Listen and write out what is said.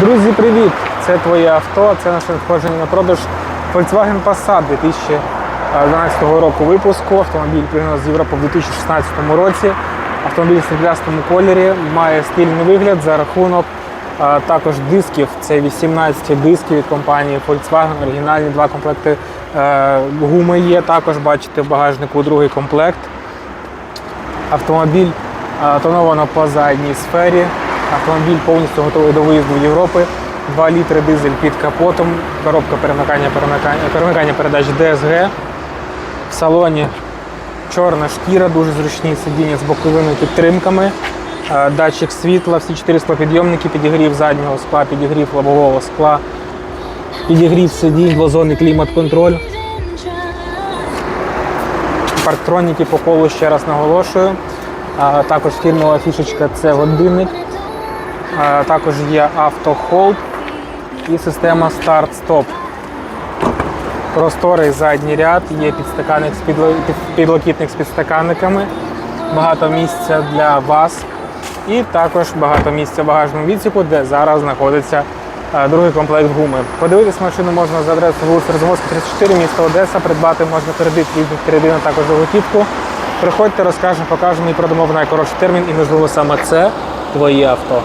Друзі, привіт! Це твоє авто, це наше надходження на продаж Volkswagen Passat 2012 року випуску. Автомобіль пригнано з Європи в 2016 році. Автомобіль в сріблястому кольорі, має стильний вигляд за рахунок а, також дисків. Це 18 дисків від компанії Volkswagen, оригінальні два комплекти е, гуми є. Також бачите в багажнику другий комплект. Автомобіль е, тоновано по задній сфері. Автомобіль повністю готовий до виїзду в Європи. 2 літри дизель під капотом, коробка перемикання, перемикання, перемикання передач DSG. В салоні чорна шкіра, дуже зручні сидіння з боковими підтримками. Е, Датчик світла, всі чотири склопідйомники, підігрів заднього скла, підігрів лобового скла, підігрів сидінь, двозонний клімат-контроль. Парктроніки по колу ще раз наголошую. Також фірмова фішечка це годинник. Також є автохолд і система старт-стоп. Просторий задній ряд, є підстаканник з підлокітник з підстаканниками, багато місця для вас. І також багато місця в багажному відсіку, де зараз знаходиться е, другий комплект гуми. Подивитись машину можна за адресою вулиця Розмовська, 34, місто Одеса. Придбати можна кредит, лізинг, кредит, а також готівку. Приходьте, розкажемо, покажемо і продамо в найкоротший термін. І можливо саме це твоє авто.